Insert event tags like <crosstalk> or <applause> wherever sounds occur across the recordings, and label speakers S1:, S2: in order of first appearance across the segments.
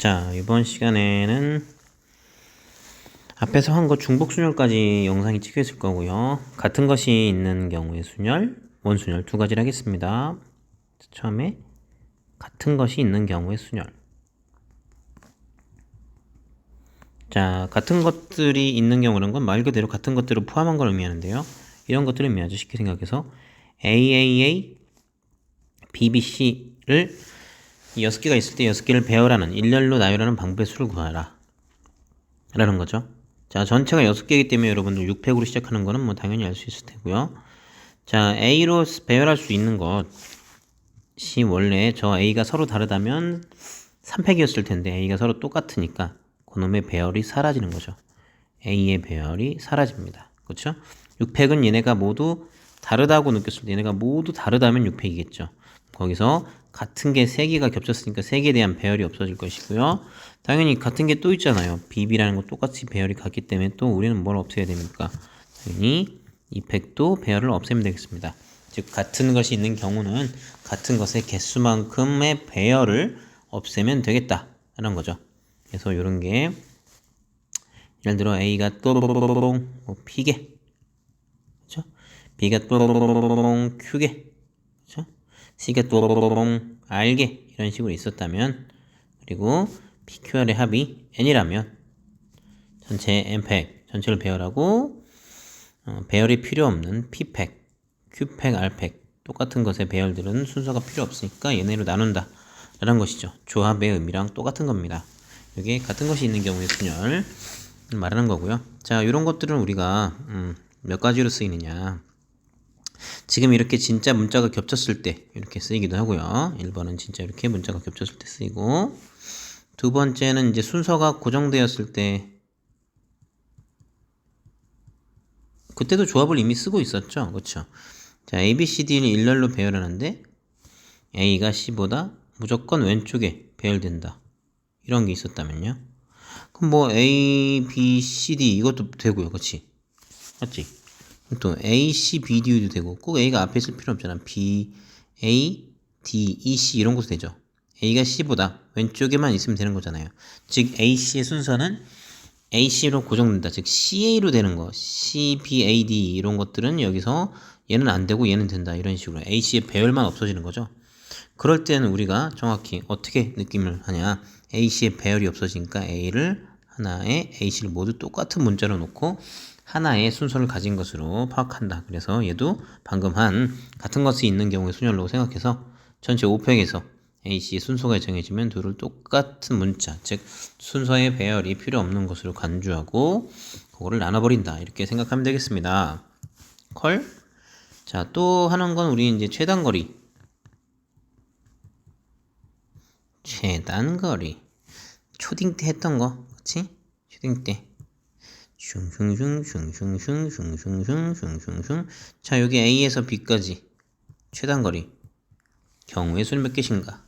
S1: 자, 이번 시간에는 앞에서 한거 중복 순열까지 영상이 찍혀 있을 거고요. 같은 것이 있는 경우의 순열, 원순열 두 가지를 하겠습니다. 자, 처음에 같은 것이 있는 경우의 순열. 자, 같은 것들이 있는 경우라는 건 말 그대로 같은 것들을 포함한 걸 의미하는데요. 이런 것들을 의미하죠. 쉽게 생각해서 AAA, BBC를 이 여섯 개가 있을 때 여섯 개를 배열하는 일렬로 나열하는 방법의 수를 구하라. 라는 거죠. 자, 전체가 여섯 개이기 때문에 여러분들 6팩으로 시작하는 거는 뭐 당연히 알 수 있을 테고요. 자, A로 배열할 수 있는 것이 원래 저 A가 서로 다르다면 3팩이었을 텐데 A가 서로 똑같으니까 그놈의 배열이 사라지는 거죠. A의 배열이 사라집니다. 그렇죠? 6팩은 얘네가 모두 다르다고 느꼈을 때 얘네가 모두 다르다면 6팩이겠죠. 거기서 같은 게 3개가 겹쳤으니까 3개에 대한 배열이 없어질 것이고요. 당연히 같은 게 또 있잖아요. BB라는 거 똑같이 배열이 같기 때문에 또 우리는 뭘 없애야 됩니까? 당연히 이 팩도 배열을 없애면 되겠습니다. 즉 같은 것이 있는 경우는 같은 것의 개수만큼의 배열을 없애면 되겠다라는 거죠. 그래서 이런 게 예를 들어 A가 또로로로롱 뭐 P개 그렇죠? B가 또로로로롱 Q개 그렇죠? C가 또로로로롱 R개 이런 식으로 있었다면 그리고 PQR의 합이 N이라면 전체 N팩 전체를 배열하고 어, 배열이 필요 없는 P팩, Q팩, R팩 똑같은 것의 배열들은 순서가 필요 없으니까 얘네로 나눈다 라는 것이죠. 조합의 의미랑 똑같은 겁니다. 이게 같은 것이 있는 경우의 순열 말하는 거고요. 자, 이런 것들은 우리가 음, 몇 가지로 쓰이느냐. 지금 이렇게 진짜 문자가 겹쳤을 때 이렇게 쓰이기도 하고요. 1번은 진짜 이렇게 문자가 겹쳤을 때 쓰이고 두 번째는 이제 순서가 고정되었을 때 그때도 조합을 이미 쓰고 있었죠. 그렇죠? 자, A, B, C, D를 일렬로 배열하는데 A가 C보다 무조건 왼쪽에 배열된다. 이런 게 있었다면요. 그럼 뭐 A, B, C, D 이것도 되고요. 그렇지? 맞지? 또 A, C, B, D도 되고 꼭 A가 앞에 있을 필요 없잖아. B, A, D, E, C 이런 것도 되죠. A가 C보다 왼쪽에만 있으면 되는 거잖아요. 즉 A, C의 순서는 A, C로 고정된다. 즉 CA로 되는 거. C, B, A, D 이런 것들은 여기서 얘는 안 되고 얘는 된다. 이런 식으로 A, C의 배열만 없어지는 거죠. 그럴 때는 우리가 정확히 어떻게 느낌을 하냐. A씨의 배열이 없어지니까 A를 하나에 A씨를 모두 똑같은 문자로 놓고 하나의 순서를 가진 것으로 파악한다. 그래서 얘도 방금 한 같은 것이 있는 경우의 순열로 생각해서 전체 5팩에서 A씨의 순서가 정해지면 둘을 똑같은 문자, 즉 순서의 배열이 필요 없는 것으로 간주하고 그거를 나눠버린다. 이렇게 생각하면 되겠습니다. 컬. 자, 또 하는 건 우리 이제 최단거리. 최단거리. 초딩 때 했던 거, 그치? 초딩 때. 슝슝슝슝슝슝슝슝슝슝슝 자, 여기 A에서 B까지 최단거리. 경우의 수는 몇 개신가?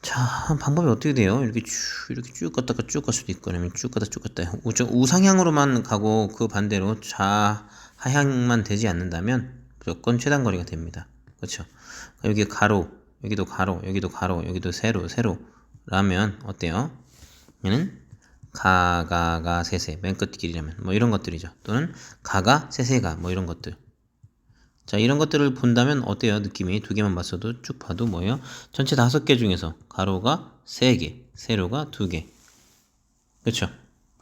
S1: 자, 방법이 어떻게 돼요? 이렇게 쭉, 이렇게 쭉 갔다가 쭉 갈 수도 있고, 아니면 쭉 갔다 쭉 갔다. 우, 우상향으로만 가고 그 반대로 좌하향만 되지 않는다면 무조건 최단거리가 됩니다. 그렇죠? 여기 가로, 여기도 가로, 여기도 가로, 여기도 세로, 세로. 라면 어때요? 얘는 가가가 세세 맨 끝 길이라면 뭐 이런 것들이죠. 또는 가가 세세가 뭐 이런 것들. 자 이런 것들을 본다면 어때요? 느낌이 두 개만 봤어도 쭉 봐도 뭐예요? 전체 다섯 개 중에서 가로가 세 개, 세로가 두 개. 그렇죠?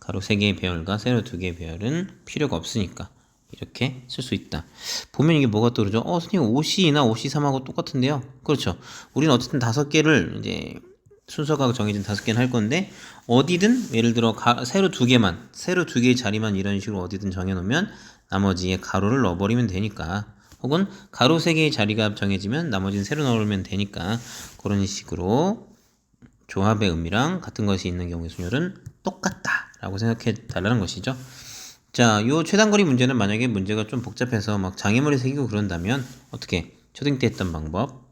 S1: 가로 세 개의 배열과 세로 두 개의 배열은 필요가 없으니까 이렇게 쓸 수 있다. 보면 이게 뭐가 떠오르죠? 어, 선생님 5C나 5C3하고 똑같은데요. 그렇죠. 우리는 어쨌든 다섯 개를 이제 순서가 정해진 다섯 개는 할 건데 어디든 예를 들어 가, 세로 두 개만 세로 두 개의 자리만 이런 식으로 어디든 정해놓으면 나머지에 가로를 넣어버리면 되니까. 혹은 가로 세 개의 자리가 정해지면 나머지는 세로 넣으면 되니까. 그런 식으로 조합의 의미랑 같은 것이 있는 경우의 순열은 똑같다라고 생각해 달라는 것이죠. 자, 요 최단거리 문제는 만약에 문제가 좀 복잡해서 막 장애물이 생기고 그런다면 어떻게 초딩 때 했던 방법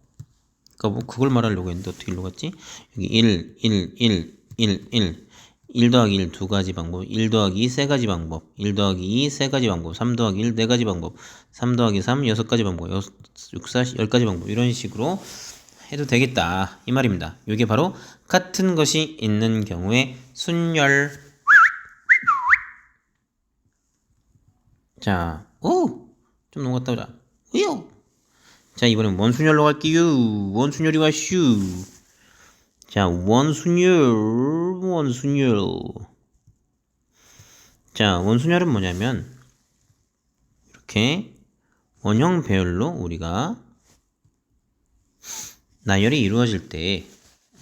S1: 그러니까 그걸 말하려고 했는데 어떻게 일로 갔지? 여기 1, 1, 1, 1, 1 1 더하기 1 두 가지 방법, 1 더하기 2 세 가지 방법, 1 더하기 2 세 가지 방법, 3 더하기 1 네 가지 방법, 3 더하기 3 여섯 가지 방법, 6, 4, 10가지 방법 이런 식으로 해도 되겠다 이 말입니다. 이게 바로 같은 것이 있는 경우에 순열 자, 오! 좀 넘어갔다 보자. 우요! 자, 이번엔 원순열로 갈게요. 원순열이 와슈. 자, 원순열, 원순열. 자, 원순열은 뭐냐면, 이렇게 원형 배열로 우리가 나열이 이루어질 때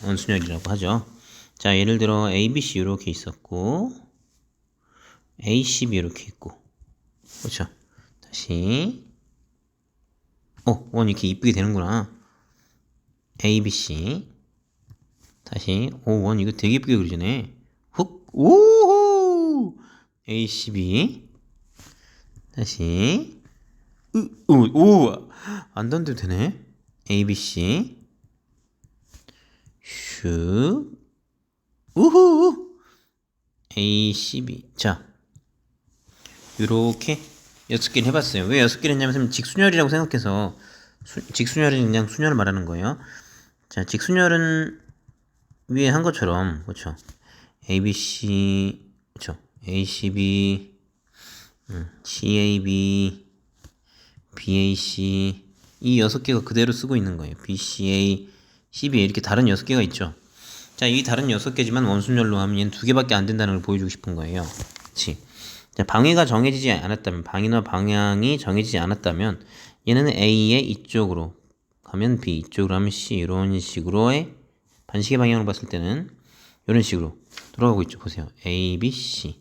S1: 원순열이라고 하죠. 자, 예를 들어 ABC 이렇게 있었고, ACB 이렇게 있고, 그렇죠. 다시 어, 원 이렇게 이쁘게 되는구나. ABC 다시. 오, 원 이거 되게 이쁘게 그리네. 훅. 오호 ACB 다시. 오안 던져도 되네. ABC 슉 우후! ACB 자. 요렇게 여섯 개를 해봤어요. 왜 여섯 개를 했냐면 직순열이라고 생각해서 수, 직순열은 그냥 순열을 말하는 거예요. 자, 직순열은 위에 한 것처럼 그렇죠. ABC 그렇죠. ACB 음, CAB BAC 이 여섯 개가 그대로 쓰고 있는 거예요. BCA, CBA 이렇게 다른 여섯 개가 있죠. 자, 이 다른 여섯 개지만 원순열로 하면 얘는 두 개밖에 안 된다는 걸 보여주고 싶은 거예요. 그렇지? 자, 방위가 정해지지 않았다면, 방위나 방향이 정해지지 않았다면, 얘는 A의 이쪽으로 가면 B, 이쪽으로 하면 C, 이런 식으로의 반시계 방향으로 봤을 때는 이런 식으로 돌아가고 있죠. 보세요. A, B, C.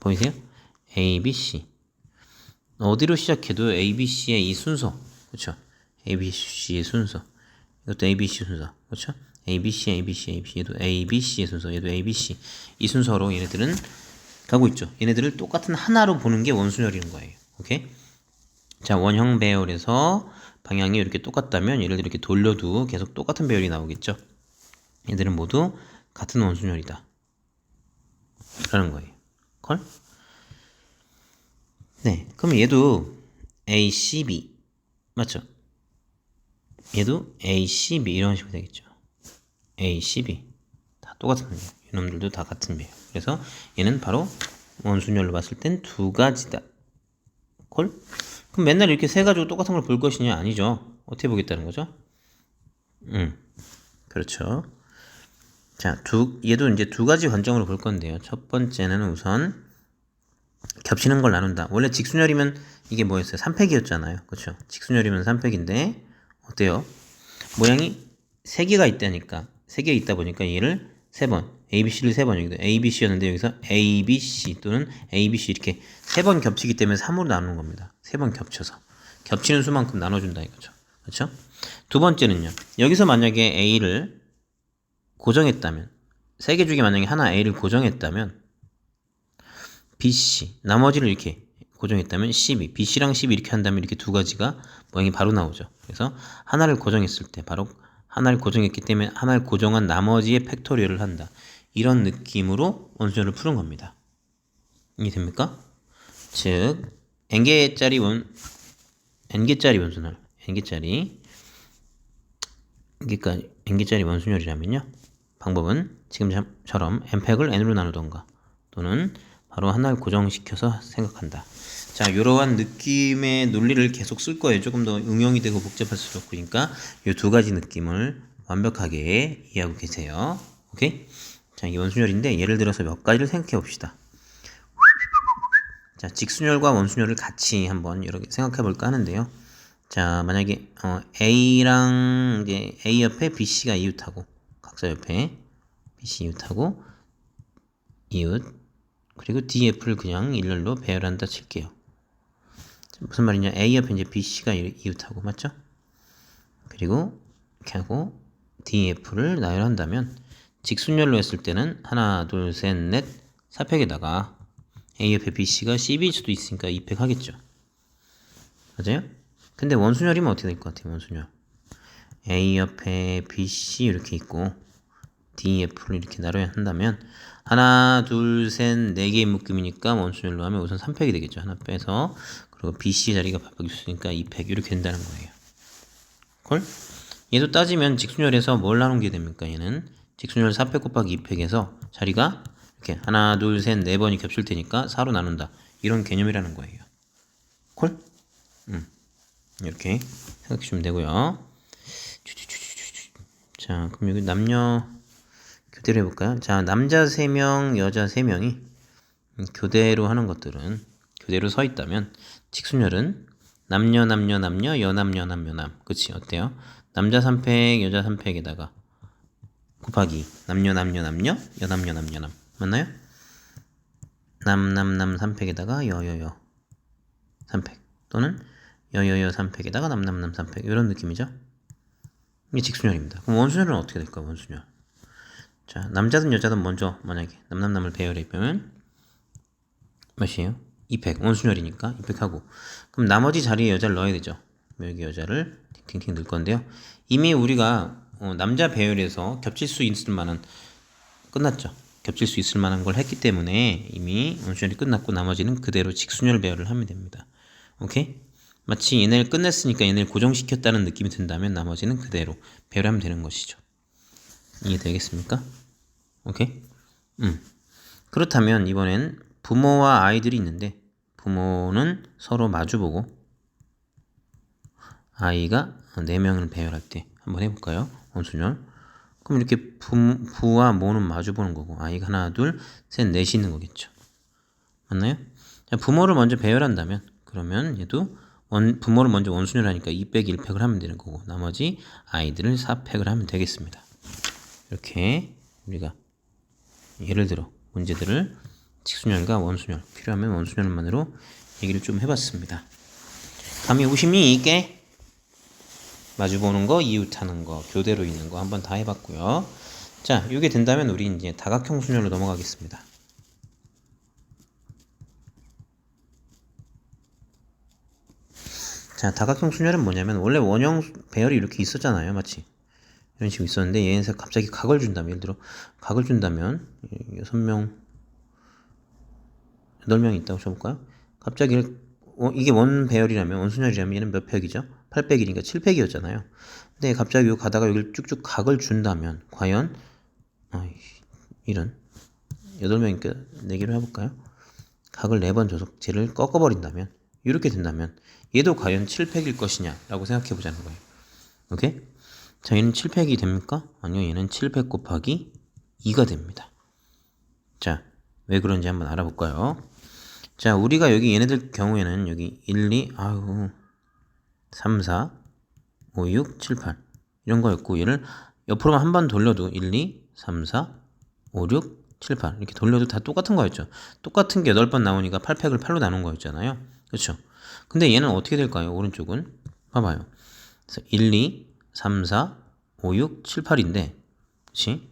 S1: 보이세요? A, B, C. 어디로 시작해도 A, B, C의 이 순서. 그렇죠? A, B, C의 순서. 이것도 A, B, C 순서. 그렇죠? A, B, C, A, B, C, A, B, C. 얘도 A, B, C의 순서. 얘도 A, B, C. 이 순서로 얘네들은 가고 있죠. 얘네들을 똑같은 하나로 보는 게 원순열인 거예요. 오케이? 자, 원형 배열에서 방향이 이렇게 똑같다면 얘를 이렇게 돌려도 계속 똑같은 배열이 나오겠죠. 얘들은 모두 같은 원순열이다. 라는 거예요. 걸? 네. 그럼 얘도 ACB. 맞죠? 얘도 ACB 이런 식으로 되겠죠. ACB. 다 똑같은 배열. 이놈들도 다 같은 배열. 그래서 얘는 바로 원순열로 봤을 땐 두 가지다. 콜? 그럼 맨날 이렇게 세 가지고 똑같은 걸 볼 것이냐? 아니죠. 어떻게 보겠다는 거죠? 음, 그렇죠. 자, 두, 얘도 이제 두 가지 관점으로 볼 건데요. 첫 번째는 우선 겹치는 걸 나눈다. 원래 직순열이면 이게 뭐였어요? 3팩이었잖아요. 그렇죠? 직순열이면 3팩인데 어때요? 모양이 세 개가 있다니까. 세 개 있다 보니까 얘를 세 번, ABC를 세 번, 여기도 ABC였는데 여기서 ABC 또는 ABC 이렇게 세 번 겹치기 때문에 3으로 나누는 겁니다. 세 번 겹쳐서. 겹치는 수만큼 나눠준다 이거죠. 그렇죠? 두 번째는요. 여기서 만약에 A를 고정했다면, 세 개 중에 만약에 하나 A를 고정했다면, BC, 나머지를 이렇게 고정했다면 CB, BC랑 CB 이렇게 한다면 이렇게 두 가지가 모양이 바로 나오죠. 그래서 하나를 고정했을 때 바로 하나를 고정했기 때문에 하나를 고정한 나머지의 팩토리얼을 한다. 이런 느낌으로 원순열을 푸는 겁니다. 이해됩니까? 즉 n개짜리 원 n개짜리 원순열 n개짜리 그러니까 n개짜리 원순열이라면요. 방법은 지금처럼 n팩을 n으로 나누던가 또는 바로 하나를 고정시켜서 생각한다. 자, 이러한 느낌의 논리를 계속 쓸 거예요. 조금 더 응용이 되고 복잡할수록 그러니까 이 두 가지 느낌을 완벽하게 이해하고 계세요. 오케이? 자, 이 원순열인데 예를 들어서 몇 가지를 생각해 봅시다. 자, 직순열과 원순열을 같이 한번 이렇게 생각해 볼까 하는데요. 자, 만약에 어, A랑 이제 A 옆에 BC가 이웃하고 각자 옆에 BC 이웃하고 이웃 그리고 DF를 그냥 일렬로 배열한다 칠게요. 무슨 말이냐? A 옆에 이제 BC가 이웃하고 맞죠? 그리고 이렇게 하고 DF를 나열한다면 직순열로 했을 때는 하나, 둘, 셋, 넷, 4팩에다가 A 옆에 BC가 CB일 수도 있으니까 2팩 하겠죠. 맞아요? 근데 원순열이면 어떻게 될 것 같아요? 원순열. A 옆에 BC 이렇게 있고 DF를 이렇게 나눠야 한다면 하나, 둘, 셋, 네 개의 묶음이니까 원순열로 하면 우선 3팩이 되겠죠. 하나 빼서 그리고 BC 자리가 바뀌었으니까 2팩 이렇게 된다는 거예요. 콜? 얘도 따지면 직순열에서 뭘 나눈 게 됩니까? 얘는 직순열 4팩 곱하기 2팩에서 자리가 이렇게 하나, 둘, 셋, 네 번이 겹칠 테니까 4로 나눈다. 이런 개념이라는 거예요. 콜? 음. 이렇게 생각해 주면 되고요. 자, 그럼 여기 남녀 교대로 해볼까요? 자, 남자 3명, 여자 3명이 교대로 하는 것들은 교대로 서 있다면 직순열은 남녀 남녀 남녀 여남 여 남 여 남 그치 어때요? 남자 3팩 여자 3팩에다가 곱하기 남녀 남녀 남녀 여남 여 남 여 남 맞나요? 남남남 3팩에다가 여여여 3팩 또는 여여여 3팩에다가 남남남 3팩 이런 느낌이죠? 이게 직순열입니다. 그럼 원순열은 어떻게 될까요? 원순열 자 남자든 여자든 먼저 만약에 남남남을 배열해 보면 몇이에요? 2팩 원순열이니까 2팩하고 그럼 나머지 자리에 여자를 넣어야 되죠 여기 여자를 팅팅팅 넣을 건데요 이미 우리가 어, 남자 배열에서 겹칠 수 있을 만한 끝났죠 겹칠 수 있을 만한 걸 했기 때문에 이미 원순열이 끝났고 나머지는 그대로 직순열 배열을 하면 됩니다 오케이? 마치 얘네를 끝냈으니까 얘네를 고정시켰다는 느낌이 든다면 나머지는 그대로 배열하면 되는 것이죠 이해되겠습니까? 오케이? 음. 그렇다면 이번엔 부모와 아이들이 있는데 부모는 서로 마주보고 아이가 4명을 배열할 때 한번 해볼까요? 원순열 그럼 이렇게 부, 부와 모는 마주보는 거고 아이가 하나 둘 셋 넷이 있는 거겠죠 맞나요? 자, 부모를 먼저 배열한다면 그러면 얘도 원, 부모를 먼저 원순열 하니까 2 빼기 1팩을 하면 되는 거고 나머지 아이들을 4팩을 하면 되겠습니다 이렇게 우리가 예를 들어 문제들을 직순열과 원순열 필요하면 원순열만으로 얘기를 좀 해봤습니다. 감이 오심이 있게 마주보는 거, 이웃하는 거, 교대로 있는 거 한번 다 해봤고요. 자, 이게 된다면 우리 이제 다각형 순열로 넘어가겠습니다. 자, 다각형 순열은 뭐냐면 원래 원형 배열이 이렇게 있었잖아요, 마치 이런 식으로 있었는데 얘에서 갑자기 각을 준다면 예를 들어 각을 준다면 여섯 명 8명이 있다고 쳐볼까요? 갑자기 어, 이게 원 배열이라면 원순열이라면 얘는 몇 팩이죠? 8팩이니까 7팩이었잖아요. 근데 갑자기 요 가다가 여기를 쭉쭉 각을 준다면 과연 어이, 이런 8명이니까 내기로 해볼까요? 각을 4번 줘서 쟤를 꺾어버린다면 이렇게 된다면 얘도 과연 7팩일 것이냐 라고 생각해 보자는 거예요. 오케이? 자 얘는 7팩이 됩니까? 아니요 얘는 7팩 곱하기 2가 됩니다. 자 왜 그런지 한번 알아볼까요? 자, 우리가 여기 얘네들 경우에는 여기 1, 2, 아유, 3, 4, 5, 6, 7, 8 이런 거였고 얘를 옆으로만 한 번 돌려도 1, 2, 3, 4, 5, 6, 7, 8 이렇게 돌려도 다 똑같은 거였죠. 똑같은 게 8번 나오니까 8팩을 8로 나눈 거였잖아요. 그렇죠? 근데 얘는 어떻게 될까요? 오른쪽은 봐봐요. 그래서 1, 2, 3, 4, 5, 6, 7, 8인데 그렇지?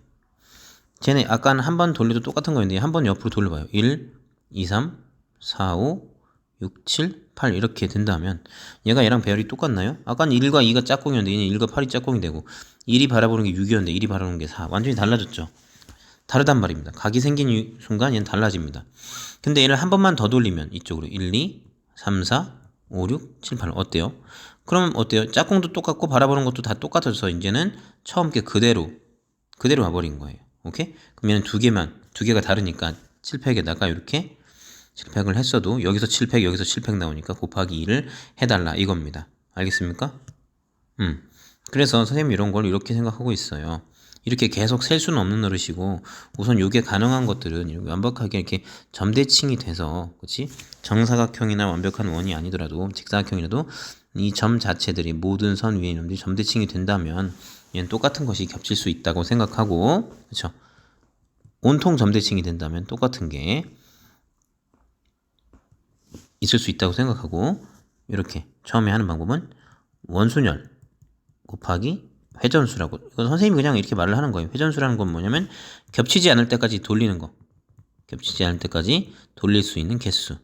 S1: 쟤네 아까는 한 번 돌려도 똑같은 거였는데 한 번 옆으로 돌려봐요. 1, 2, 3, 4, 5, 6, 7, 8 이렇게 된다면 얘가 얘랑 배열이 똑같나요? 아까는 1과 2가 짝꿍이었는데 얘는 1과 8이 짝꿍이 되고 1이 바라보는 게 6이었는데 1이 바라보는 게 4. 완전히 달라졌죠. 다르단 말입니다. 각이 생긴 순간 얘는 달라집니다. 근데 얘를 한 번만 더 돌리면 이쪽으로 1, 2, 3, 4, 5, 6, 7, 8 어때요? 그럼 어때요? 짝꿍도 똑같고 바라보는 것도 다 똑같아서 이제는 처음 게 그대로 그대로 와버린 거예요. 오케이? 얘는 두 개만 두 개가 다르니까 7팩에다가 이렇게 7팩을 했어도 여기서 7팩 여기서 7팩 나오니까 곱하기 2를 해달라 이겁니다. 알겠습니까? 음. 그래서 선생님 이런 걸 이렇게 생각하고 있어요. 이렇게 계속 셀 수는 없는 노릇이고 우선 요게 가능한 것들은 완벽하게 이렇게 점대칭이 돼서 그치 정사각형이나 완벽한 원이 아니더라도 직사각형이라도 이 점 자체들이 모든 선 위에 있는 점대칭이 된다면 얘는 똑같은 것이 겹칠 수 있다고 생각하고 그쵸 온통 점대칭이 된다면 똑같은 게 있을 수 있다고 생각하고 이렇게 처음에 하는 방법은 원순열 곱하기 회전수라고 이건 선생님이 그냥 이렇게 말을 하는 거예요. 회전수라는 건 뭐냐면 겹치지 않을 때까지 돌리는 거. 겹치지 않을 때까지 돌릴 수 있는 개수.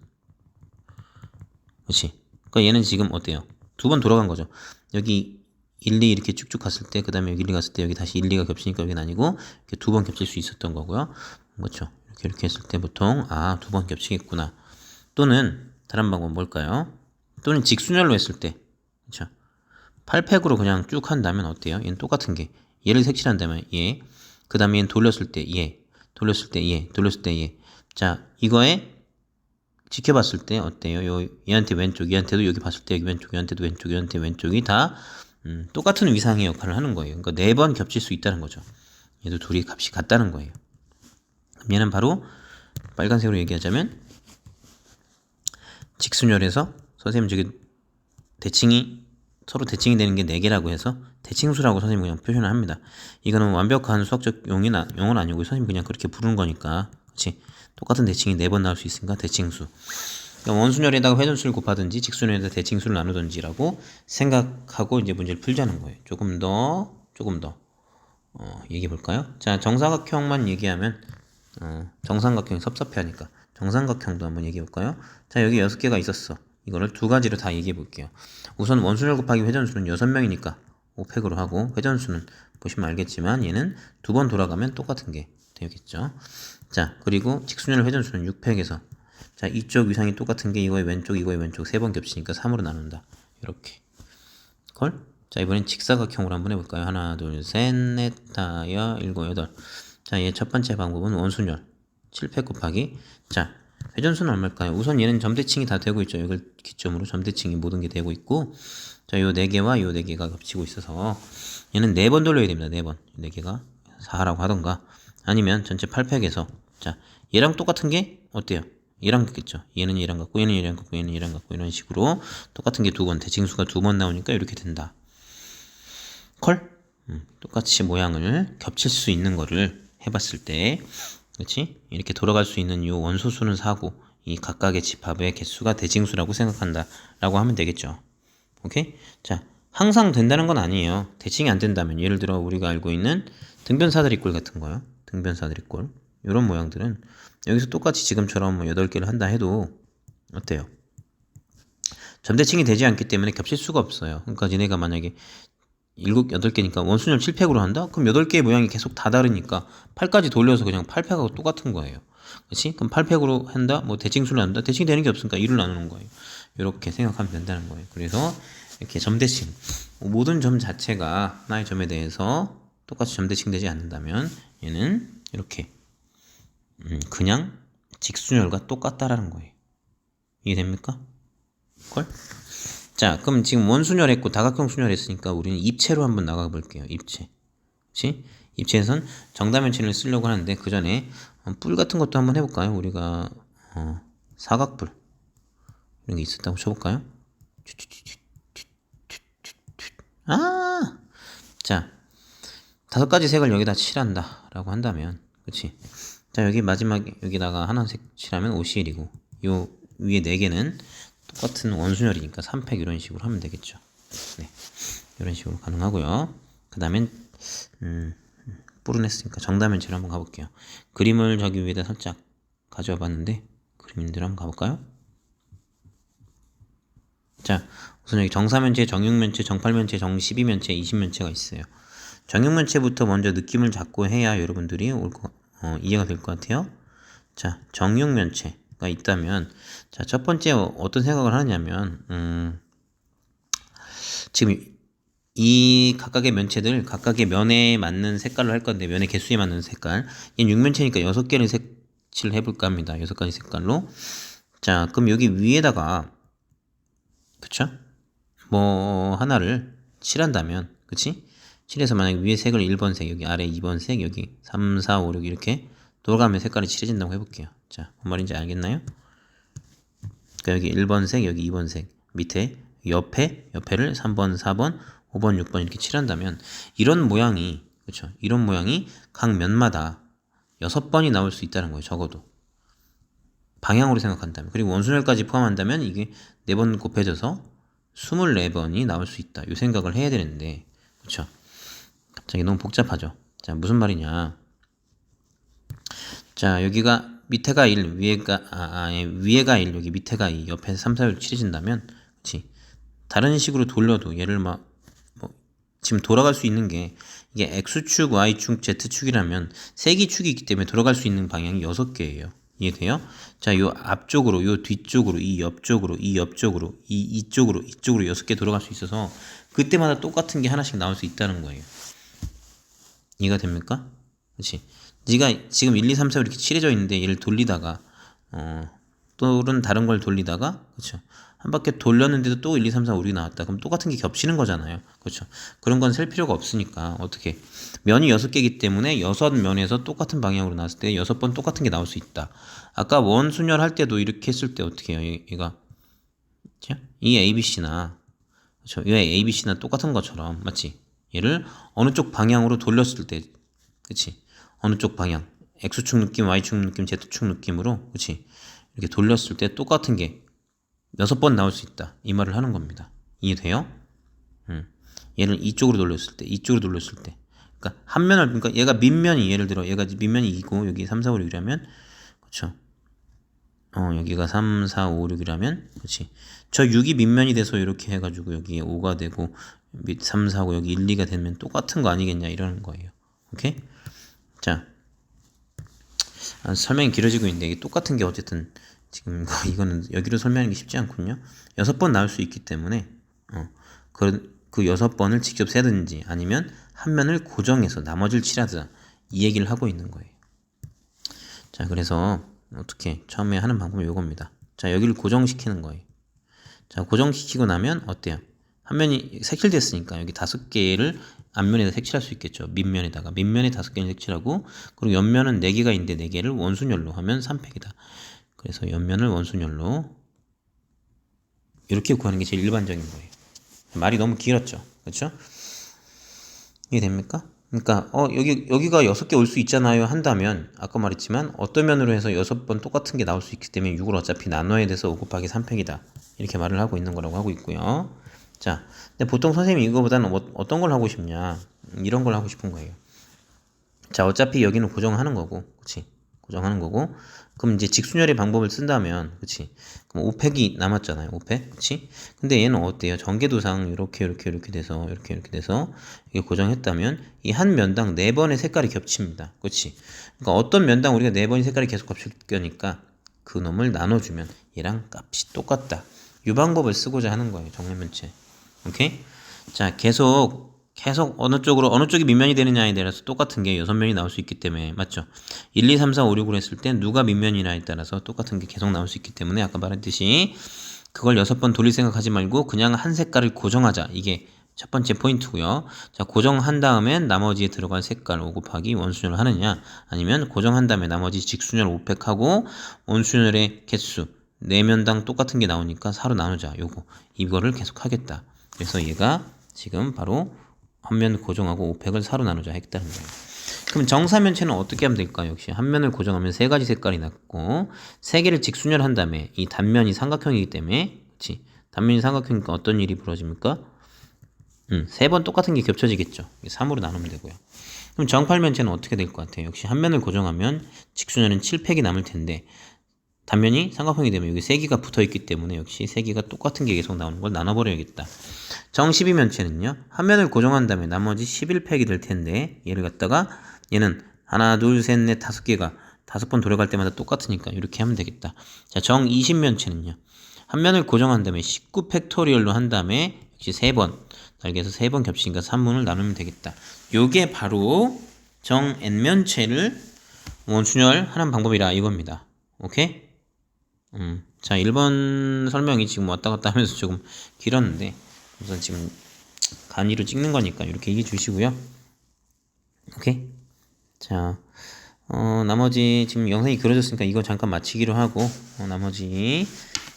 S1: 그렇지? 그러니까 얘는 지금 어때요? 두 번 돌아간 거죠. 여기 1, 2 이렇게 쭉쭉 갔을 때, 그 다음에 여기 1, 2 갔을 때 여기 다시 1, 2가 겹치니까 여기는 아니고 이렇게 두 번 겹칠 수 있었던 거고요. 그렇죠? 이렇게 이렇게 했을 때 보통 아, 두 번 겹치겠구나. 또는 다른 방법은 뭘까요? 또는 직순열로 했을 때, 그렇죠? 8팩으로 그냥 쭉 한다면 어때요? 얘는 똑같은 게 얘를 색칠한다면 얘, 그 다음에 얘는 돌렸을 때 얘, 돌렸을 때 얘, 돌렸을 때 얘. 자, 이거에 지켜봤을 때 어때요? 요 얘한테 왼쪽, 얘한테도 여기 봤을 때 여기 왼쪽, 얘한테도 왼쪽, 얘한테 왼쪽이 다 음, 똑같은 위상의 역할을 하는 거예요. 그러니까 네 번 겹칠 수 있다는 거죠. 얘도 둘이 값이 같다는 거예요. 얘는 바로 빨간색으로 얘기하자면 직순열에서 선생님 저기 대칭이 서로 대칭이 되는 게 4개라고 해서 대칭수라고 선생님 그냥 표현을 합니다. 이거는 완벽한 수학적 용이나 용어는 아니고 선생님 그냥 그렇게 부르는 거니까 그렇지 똑같은 대칭이 4번 나올 수 있으니까 대칭수 그러니까 원순열에다가 회전수를 곱하든지 직순열에다 대칭수를 나누든지라고 생각하고 이제 문제를 풀자는 거예요. 조금 더 조금 더 어, 얘기해 볼까요? 자 정사각형만 얘기하면 어, 정삼각형이 섭섭해하니까 정삼각형도 한번 얘기해 볼까요? 자 여기 여섯 개가 있었어. 이거를 두 가지로 다 얘기해 볼게요. 우선 원순열 곱하기 회전수는 여섯 명이니까 5팩으로 하고 회전수는 보시면 알겠지만 얘는 두 번 돌아가면 똑같은 게 되겠죠. 자 그리고 직순열 회전수는 6팩에서 자 이쪽 위상이 똑같은 게 이거의 왼쪽 이거의 왼쪽 세 번 겹치니까 3으로 나눈다. 이렇게 걸? 자 이번엔 직사각형으로 한번 해볼까요? 하나 둘 셋 넷 다여 일곱 여덟 자 얘 첫 번째 방법은 원순열 7팩 곱하기 자 회전수는 얼마일까요? 우선 얘는 점대칭이 다 되고 있죠. 이걸 기점으로 점대칭이 모든 게 되고 있고 자요네 개와 요네 개가 겹치고 있어서 얘는 네번 돌려야 됩니다. 네 번. 네 개가 4라고 하던가 아니면 전체 8팩에서 자 얘랑 똑같은 게 어때요? 얘랑 같겠죠. 얘는 얘랑 같고 얘는 얘랑 같고 얘는 얘랑 같고 이런 식으로 똑같은 게 두 번 대칭수가 두 번 나오니까 이렇게 된다. 컬? 음, 똑같이 모양을 겹칠 수 있는 거를 해봤을 때 그렇지? 이렇게 돌아갈 수 있는 이 원소수는 4고 이 각각의 집합의 개수가 대칭수라고 생각한다 라고 하면 되겠죠. 오케이? 자, 항상 된다는 건 아니에요. 대칭이 안 된다면 예를 들어 우리가 알고 있는 등변사다리꼴 같은 거요. 등변사다리꼴 이런 모양들은 여기서 똑같이 지금처럼 뭐 8개를 한다 해도 어때요? 점대칭이 되지 않기 때문에 겹칠 수가 없어요. 그러니까 얘네가 만약에 일곱 여덟 개니까 원순열 7팩으로 한다? 그럼 여덟 개의 모양이 계속 다 다르니까 8까지 돌려서 그냥 8팩하고 똑같은 거예요. 그렇지? 그럼 8팩으로 한다? 뭐 대칭수를 한다? 대칭 되는 게 없으니까 1을 나누는 거예요. 이렇게 생각하면 된다는 거예요. 그래서 이렇게 점대칭 모든 점 자체가 하나의 점에 대해서 똑같이 점대칭 되지 않는다면 얘는 이렇게 음, 그냥 직순열과 똑같다라는 거예요. 이해됩니까? 걸? 자, 그럼 지금 원순열 했고 다각형 순열 했으니까 우리는 입체로 한번 나가 볼게요. 입체. 그렇지? 입체에선 정다면체를 쓰려고 하는데 그 전에 어, 뿔 같은 것도 한번 해 볼까요? 우리가 어, 사각뿔 이런 게 있었다고 쳐 볼까요? 아, 자, 다섯 가지 색을 여기다 칠한다라고 한다면, 그렇지? 자, 여기 마지막 여기다가 하나색 칠하면 OCL이고, 요 위에 네 개는 똑같은 원순열이니까 3팩 이런 식으로 하면 되겠죠. 네, 이런 식으로 가능하고요. 그 다음엔 음, 뿔은 했으니까 정다면체로 한번 가볼게요. 그림을 저기 위에다 살짝 가져와 봤는데 그림대로 한번 가볼까요? 자, 우선 여기 정사면체, 정육면체, 정팔면체, 정십이면체, 이십면체가 있어요. 정육면체부터 먼저 느낌을 잡고 해야 여러분들이 올 거, 어, 이해가 될 것 같아요. 자, 정육면체 가 있다면, 자, 첫 번째 어떤 생각을 하냐면, 음, 지금 이 각각의 면체들, 각각의 면에 맞는 색깔로 할 건데, 면의 개수에 맞는 색깔. 얘는 육면체니까 여섯 개를 색칠을 해볼까 합니다. 여섯 가지 색깔로. 자, 그럼 여기 위에다가, 그쵸? 뭐 하나를 칠한다면 그치? 칠해서 만약 위에 색을 1번 색 여기 아래 2번 색 여기 3, 4, 5, 6 이렇게 돌아가면 색깔이 칠해진다고 해볼게요. 자 뭔 말인지 알겠나요? 그러니까 여기 1번 색 여기 2번 색. 밑에 옆에 옆에를 3번 4번 5번 6번 이렇게 칠한다면 이런 모양이 그쵸? 이런 모양이 각 면마다 6번이 나올 수 있다는 거예요 적어도. 방향으로 생각한다면. 그리고 원순열까지 포함한다면 이게 4번 곱해져서 24번이 나올 수 있다. 이 생각을 해야 되는데. 그쵸? 갑자기 너무 복잡하죠. 자 무슨 말이냐 자 여기가 밑에가 1 위에가 아, 아 예, 위에가 1 여기 밑에가 2 옆에서 3, 4, 6 칠해진다면 그치 다른 식으로 돌려도 얘를 막 뭐, 지금 돌아갈 수 있는 게 이게 X축, Y축, Z축이라면 세기 축이 있기 때문에 돌아갈 수 있는 방향이 6개예요. 이해돼요? 자, 요 앞쪽으로, 요 뒤쪽으로, 이 옆쪽으로, 이 옆쪽으로, 이 이쪽으로, 이쪽으로 여섯 개 돌아갈 수 있어서 그때마다 똑같은 게 하나씩 나올 수 있다는 거예요. 이해가 됩니까? 그렇지. 네가 지금 1, 2, 3, 4 이렇게 칠해져 있는데 얘를 돌리다가 어 또는 다른 걸 돌리다가 그렇죠. 한 바퀴 돌렸는데도 또 1, 2, 3, 4, 5, 6이 나왔다. 그럼 똑같은 게 겹치는 거잖아요. 그렇죠. 그런 건 셀 필요가 없으니까 어떻게 면이 6개이기 때문에 6면에서 똑같은 방향으로 나왔을 때 6번 똑같은 게 나올 수 있다. 아까 원 순열 할 때도 이렇게 했을 때 어떻게 해요? 얘- 얘가? 이 ABC나 그렇죠. 이 ABC나 똑같은 것처럼 맞지? 얘를 어느 쪽 방향으로 돌렸을 때 그치? 어느 쪽 방향 X축 느낌, Y축 느낌, Z축 느낌으로 그치? 이렇게 돌렸을 때 똑같은 게 여섯 번 나올 수 있다 이 말을 하는 겁니다 이해돼요? 음. 얘를 이쪽으로 돌렸을 때 이쪽으로 돌렸을 때 그러니까 한 면을 그러니까 얘가 밑면이 예를 들어 얘가 밑면이 2고 여기 3, 4, 5, 6이라면 그쵸 어 여기가 3, 4, 5, 6이라면 그치 저 6이 밑면이 돼서 이렇게 해가지고 여기에 5가 되고 밑 3, 4, 5 여기 1, 2가 되면 똑같은 거 아니겠냐 이러는 거예요 오케이? 자 아, 설명이 길어지고 있는데 이게 똑같은 게 어쨌든 지금 이거- <laughs> 이거는 여기로 설명하는 게 쉽지 않군요. 여섯 번 나올 수 있기 때문에 어, 그, 그 여섯 번을 직접 세든지 아니면 한 면을 고정해서 나머지를 칠하자 이 얘기를 하고 있는 거예요. 자 그래서 어떻게 처음에 하는 방법이 이겁니다. 자 여기를 고정시키는 거예요. 자 고정시키고 나면 어때요? 한 면이 색칠됐으니까 여기 다섯 개를 앞면에다 색칠할 수 있겠죠. 밑면에다가 밑면에 다섯 개를 색칠하고 그리고 옆면은 네 개가 있는데 네 개를 원순열로 하면 3팩이다. 그래서 옆면을 원순열로 이렇게 구하는 게 제일 일반적인 거예요. 말이 너무 길었죠. 그렇죠? 이해 됩니까? 그러니까 어 여기 여기가 여섯 개 올 수 있잖아요 한다면 아까 말했지만 어떤 면으로 해서 여섯 번 똑같은 게 나올 수 있기 때문에 6을 어차피 나눠야 돼서 5 곱하기 3팩이다 이렇게 말을 하고 있는 거라고 하고 있고요 자 근데 보통 선생님이 이거보다는 어, 어떤 걸 하고 싶냐? 음, 이런 걸 하고 싶은 거예요. 자 어차피 여기는 고정하는 거고 그치? 고정하는 거고 그럼 이제 직순열의 방법을 쓴다면 그치? 그럼 5팩이 남았잖아요 5팩 그치? 근데 얘는 어때요? 전개도상 이렇게 이렇게 이렇게 돼서 이렇게 이렇게 돼서 이게 고정했다면 이 한 면당 네 번의 색깔이 겹칩니다 그치? 그러니까 어떤 면당 우리가 네 번의 색깔이 계속 겹칠 거니까 그 놈을 나눠주면 얘랑 값이 똑같다. 이 방법을 쓰고자 하는 거예요 정면면체 오케이 자 계속 계속 어느 쪽으로 어느 쪽이 밑면이 되느냐에 따라서 똑같은 게 여섯 면이 나올 수 있기 때문에 맞죠? 1, 2, 3, 4, 5, 6을 했을 때 누가 밑면이냐에 따라서 똑같은 게 계속 나올 수 있기 때문에 아까 말했듯이 그걸 여섯 번 돌릴 생각하지 말고 그냥 한 색깔을 고정하자 이게 첫 번째 포인트고요. 자 고정한 다음엔 나머지에 들어갈 색깔 5 곱하기 원순열을 하느냐 아니면 고정한 다음에 나머지 직순열 5팩하고 원순열의 개수 4면당 똑같은 게 나오니까 4로 나누자 요거 이거를 계속 하겠다. 그래서 얘가 지금 바로 한 면 고정하고 5팩을 4로 나누자 했다는 거예요. 그럼 정사면체는 어떻게 하면 될까요? 역시 한 면을 고정하면 세 가지 색깔이 났고 세 개를 직순열한 다음에 이 단면이 삼각형이기 때문에 그렇지 단면이 삼각형이니까 어떤 일이 벌어집니까? 음, 세 번 똑같은 게 겹쳐지겠죠. 3으로 나누면 되고요. 그럼 정팔면체는 어떻게 될 것 같아요? 역시 한 면을 고정하면 직순열은 7팩이 남을 텐데 단면이 삼각형이 되면 여기 세 개가 붙어 있기 때문에 역시 세 개가 똑같은 게 계속 나오는 걸 나눠버려야겠다. 정 12면체는요. 한 면을 고정한 다음에 나머지 11팩이 될 텐데 얘를 갖다가 얘는 하나 둘 셋 넷 다섯 개가 다섯 번 돌아갈 때마다 똑같으니까 이렇게 하면 되겠다. 자, 정 20면체는요. 한 면을 고정한 다음에 19 팩토리얼로 한 다음에 역시 세 번 날개에서 세 번 겹치니까 3문을 나누면 되겠다. 요게 바로 정 n면체를 원순열 하는 방법이라 이겁니다. 오케이? 음, 자, 1번 설명이 지금 왔다 갔다 하면서 조금 길었는데, 우선 지금 간이로 찍는 거니까 이렇게 얘기해 주시고요. 오케이? 자, 어, 나머지 지금 영상이 길어졌으니까 이거 잠깐 마치기로 하고, 어, 나머지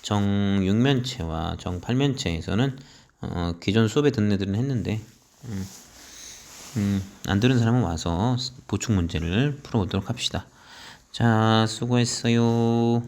S1: 정 6면체와 정 8면체에서는 어, 기존 수업에 듣는 애들은 했는데, 음, 음, 안 들은 사람은 와서 보충 문제를 풀어보도록 합시다. 자, 수고했어요.